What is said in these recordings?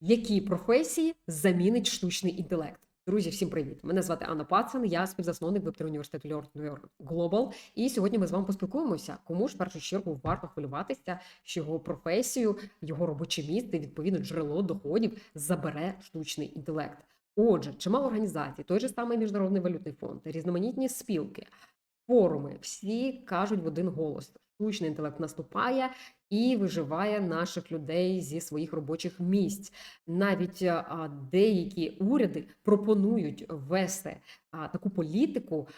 Які професії замінить штучний інтелект? Друзі, всім привіт! Мене звати Анна Пацан, я співзасновник Веб3 університету Learn Global. І сьогодні ми з вами поспілкуємося, кому ж в першу чергу варто хвилюватися, що його професію, його робоче місце, відповідно, джерело доходів забере штучний інтелект. Отже, чимало організацій, той же самий міжнародний валютний фонд, різноманітні спілки, форуми, всі кажуть в один голос: штучний інтелект наступає і виживає наших людей зі своїх робочих місць. Навіть деякі уряди пропонують ввести таку політику.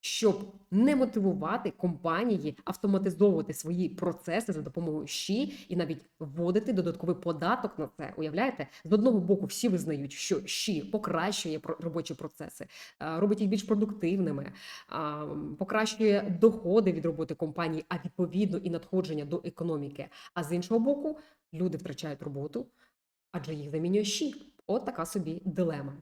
Щоб не мотивувати компанії автоматизовувати свої процеси за допомогою ЩІ і навіть вводити додатковий податок на це. Уявляєте, з одного боку, всі визнають, що ЩІ покращує робочі процеси, робить їх більш продуктивними, покращує доходи від роботи компанії, а відповідно і надходження до економіки. А з іншого боку, люди втрачають роботу, адже їх замінює ЩІ. От така собі дилема.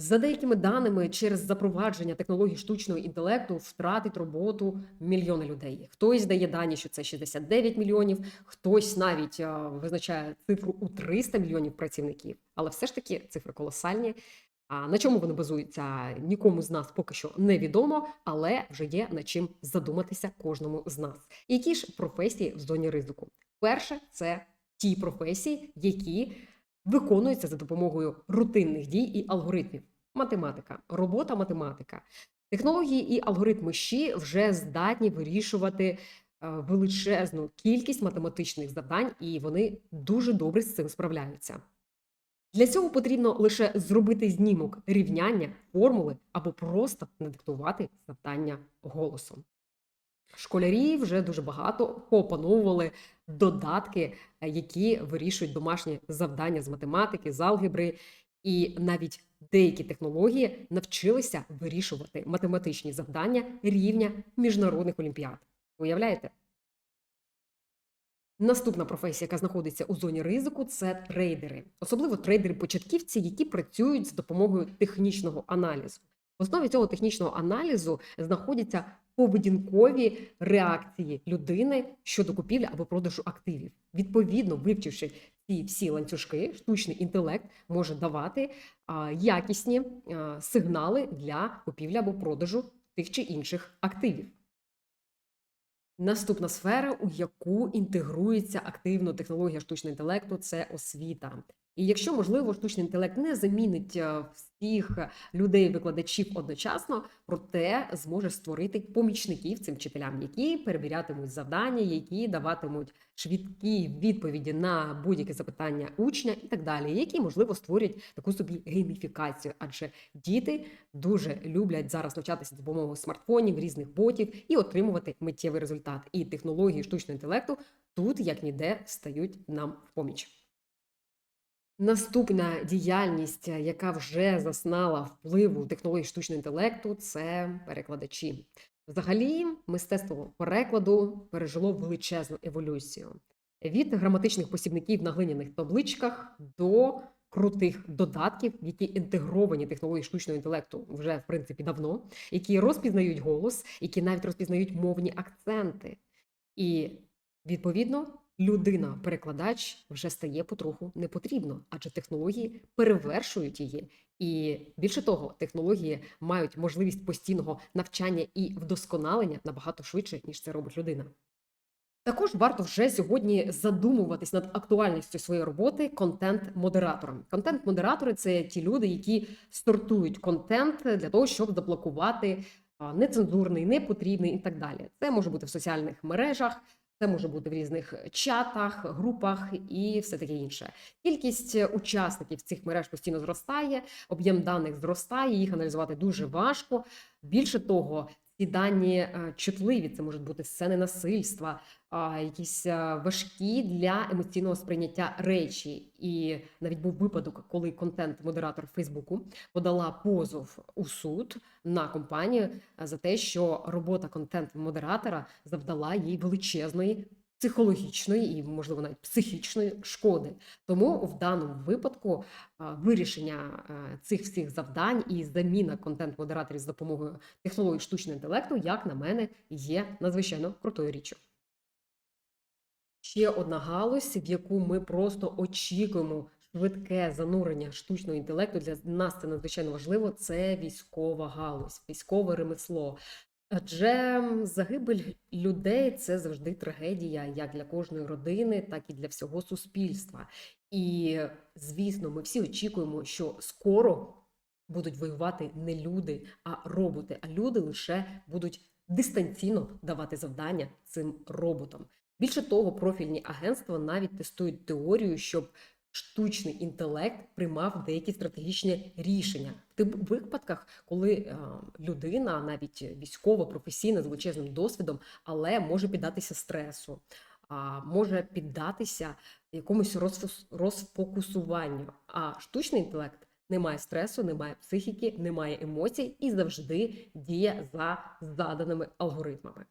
За деякими даними, через запровадження технологій штучного інтелекту втратить роботу мільйони людей. Хтось дає дані, що це 69 мільйонів, хтось навіть визначає цифру у 300 мільйонів працівників. Але все ж таки цифри колосальні. А на чому вони базуються, нікому з нас поки що невідомо, але вже є над чим задуматися кожному з нас. Які ж професії в зоні ризику? Перше, це ті професії, які виконуються за допомогою рутинних дій і алгоритмів. Математика, робота математика. Технології і алгоритми ЩІ вже здатні вирішувати е, величезну кількість математичних завдань, і вони дуже добре з цим справляються. Для цього потрібно лише зробити знімок рівняння, формули або просто надиктувати завдання голосом. Школярі вже дуже багато поопановували додатки, е, які вирішують домашні завдання з математики, з алгебри, і навіть деякі технології навчилися вирішувати математичні завдання рівня міжнародних олімпіад. Уявляєте? Наступна професія, яка знаходиться у зоні ризику, це трейдери, особливо трейдери-початківці, які працюють з допомогою технічного аналізу. В основі цього технічного аналізу знаходяться поведінкові реакції людини щодо купівлі або продажу активів. Відповідно, вивчивши ці всі ланцюжки, штучний інтелект може давати а, якісні а, сигнали для купівлі або продажу тих чи інших активів. Наступна сфера, у яку інтегрується активно технологія штучного інтелекту, це освіта. І якщо можливо, штучний інтелект не замінить е, всіх людей-викладачів одночасно, проте зможе створити помічників цим вчителям, які перевірятимуть завдання, які даватимуть швидкі відповіді на будь-які запитання учня і так далі, які можливо створять таку собі гейміфікацію, адже діти дуже люблять зараз навчатися з допомогою смартфонів, різних ботів і отримувати миттєвий результат. І технології штучного інтелекту тут як ніде стають нам в поміч. Наступна діяльність, е, яка вже зазнала впливу технологій штучного інтелекту, це перекладачі. Взагалі, мистецтво перекладу пережило величезну еволюцію від граматичних посібників на глиняних табличках до крутих додатків, які інтегровані технології штучного інтелекту вже в принципі давно, які розпізнають голос, які навіть розпізнають мовні акценти. І відповідно людина-перекладач вже стає потроху непотрібно, адже технології перевершують її. І більше того, технології мають можливість постійного навчання і вдосконалення набагато швидше, ніж це робить людина. Також варто вже сьогодні задумуватись над актуальністю своєї роботи контент-модератором. Контент-модератори це ті люди, які сортують контент для того, щоб заблокувати нецензурний, непотрібний і так далі. Це може бути в соціальних мережах, це може бути в різних чатах, групах і все таке інше. Кількість учасників цих мереж постійно зростає, об'єм даних зростає, їх аналізувати дуже важко. Більше того, ці дані е, чутливі, це можуть бути сцени насильства, якісь е, важкі для емоційного сприйняття речі. І навіть був випадок, коли контент-модератор Фейсбуку подала позов у суд на компанію е, за те, що робота контент-модератора завдала їй величезної психологічної і, можливо, навіть психічної шкоди. Тому в даному випадку вирішення цих всіх завдань і заміна контент-модераторів з допомогою технологій штучного інтелекту, як на мене, є надзвичайно крутою річчю. Ще одна галузь, в яку ми просто очікуємо швидке занурення штучного інтелекту для нас це надзвичайно важливо. Це військова галузь, військове ремесло. Адже загибель людей це завжди трагедія як для кожної родини, так і для всього суспільства. І звісно, ми всі очікуємо, що скоро будуть воювати не люди, а роботи. А люди лише будуть дистанційно давати завдання цим роботам. Більше того, профільні агентства навіть тестують теорію, щоб штучний інтелект приймав деякі стратегічні рішення в тих випадках, коли е, людина, навіть військова, професійна з величезним досвідом, але може піддатися стресу, може піддатися якомусь розфокусуванню. А штучний інтелект не має стресу, не має психіки, не має емоцій і завжди діє за заданими алгоритмами.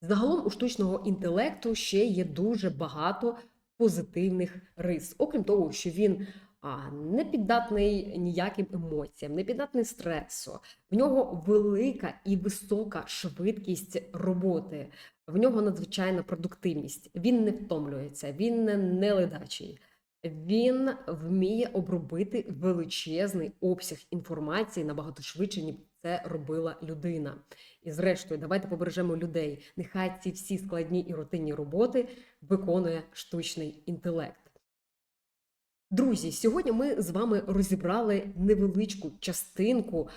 Загалом у штучного інтелекту ще є дуже багато позитивних рис. Окрім того, що він не піддатний ніяким емоціям, не піддатний стресу. В нього велика і висока швидкість роботи, в нього надзвичайна продуктивність. Він не втомлюється, він не, ледачий. Він вміє обробити величезний обсяг інформації набагато швидше, ніж це робила людина. І зрештою, давайте побережемо людей. Нехай ці всі складні і рутинні роботи виконує штучний інтелект. Друзі, сьогодні ми з вами розібрали невеличку частинку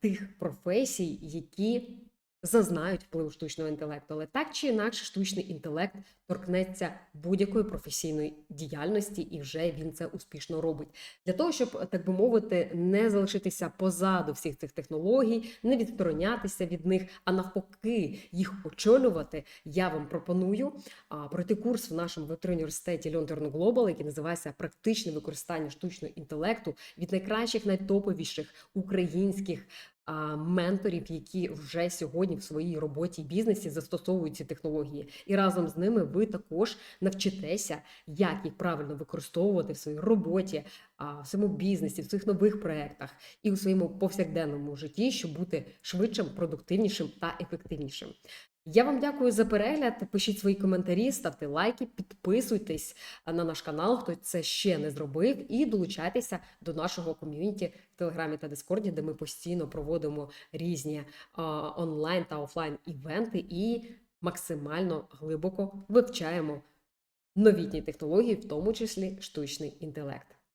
тих професій, які зазнають впливу штучного інтелекту. Але так чи інакше, штучний інтелект торкнеться будь-якої професійної діяльності, і вже він це успішно робить. Для того, щоб, так би мовити, не залишитися позаду всіх цих технологій, не відсторонятися від них, а навпаки, їх очолювати, я вам пропоную пройти курс в нашому веб-університеті Turn який називається Практичне використання штучного інтелекту від найкращих, найтоповіших українських менторів, які вже сьогодні в своїй роботі і бізнесі застосовують ці технології, і разом з ними ви також навчитеся, як їх правильно використовувати в своїй роботі, в своєму бізнесі, в своїх нових проєктах і у своєму повсякденному житті, щоб бути швидшим, продуктивнішим та ефективнішим. Я вам дякую за перегляд. Пишіть свої коментарі, ставте лайки, підписуйтесь на наш канал, хто це ще не зробив, і долучайтеся до нашого ком'юніті в Телеграмі та Дискорді, де ми постійно проводимо різні онлайн та офлайн івенти і максимально глибоко вивчаємо новітні технології, в тому числі штучний інтелект.